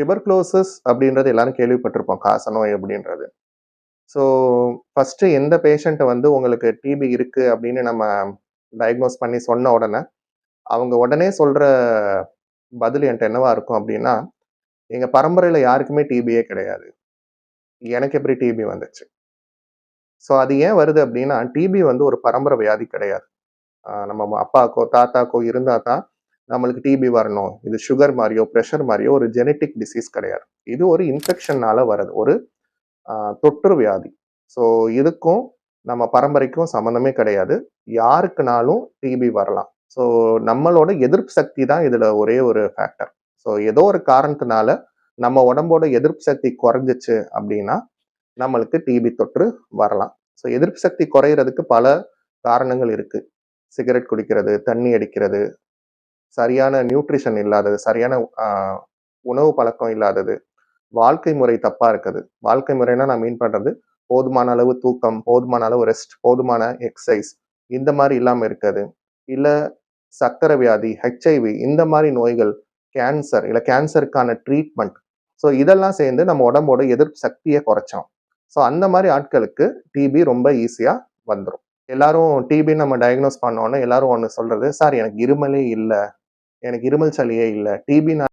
Tuberculosis அப்படின்றது எல்லாரும் கேள்விப்பட்டிருப்போம். காசநோய் அப்படின்றது. ஸோ ஃபஸ்ட்டு எந்த பேஷண்ட்டை வந்து உங்களுக்கு டிபி இருக்குது அப்படின்னு நம்ம டயக்னோஸ் பண்ணி சொன்ன உடனே அவங்க உடனே சொல்கிற பதில் என்கிட்ட என்னவா இருக்கும் அப்படின்னா எங்கள் பரம்பரையில் யாருக்குமே டிபியே கிடையாது. எனக்கு எப்படி டிபி வந்துச்சு? ஸோ அது ஏன் வருது அப்படின்னா டிபி வந்து ஒரு பரம்பரை வியாதி கிடையாது. நம்ம அப்பாக்கோ தாத்தாக்கோ இருந்தால் தான் நம்மளுக்கு டிபி வரணும். இது சுகர் மாதிரியோ ப்ரெஷர் மாதிரியோ ஒரு ஜெனட்டிக் டிசீஸ் கிடையாது. இது ஒரு இன்ஃபெக்ஷன்னால வர்றது. ஒரு தொற்று வியாதி. ஸோ இதுக்கும் நம்ம பரம்பரைக்கும் சம்மந்தமே கிடையாது. யாருக்குனாலும் டிபி வரலாம். ஸோ நம்மளோட எதிர்ப்பு சக்தி தான் இதில் ஒரே ஒரு ஃபேக்டர் ஸோ ஏதோ ஒரு காரணத்தினால நம்ம உடம்போட எதிர்ப்பு சக்தி குறைஞ்சிச்சு அப்படின்னா நம்மளுக்கு டிபி தொற்று வரலாம். ஸோ எதிர்ப்பு சக்தி குறையிறதுக்கு பல காரணங்கள் இருக்குது சிகரெட் குடிக்கிறது தண்ணி அடிக்கிறது சரியான நியூட்ரிஷன் இல்லாதது சரியான உணவு பழக்கம் இல்லாதது வாழ்க்கை முறை தப்பாக இருக்குது. வாழ்க்கை முறைனா நான் மீன் பண்ணுறது போதுமான அளவு தூக்கம் போதுமான அளவு ரெஸ்ட் போதுமான எக்ஸசைஸ் இந்த மாதிரி இல்லாமல் இருக்குது. இல்லை சக்கரை வியாதி ஹெச்ஐவி இந்த மாதிரி நோய்கள் கேன்சர் இல்லை கேன்சருக்கான ட்ரீட்மெண்ட் ஸோ இதெல்லாம் சேர்ந்து நம்ம உடம்போட எதிர்ப்பு சக்தியை குறைச்சோம். ஸோ அந்த மாதிரி ஆட்களுக்கு டிபி ரொம்ப ஈஸியாக வந்துடும் எல்லாரும் டிபி நம்ம டயக்னோஸ் பண்ணோன்னே எல்லாரும் ஒன்று சொல்கிறது சார் எனக்கு இருமலே இல்லை. எனக்கு இருமல் சளியே இல்லை. டிபி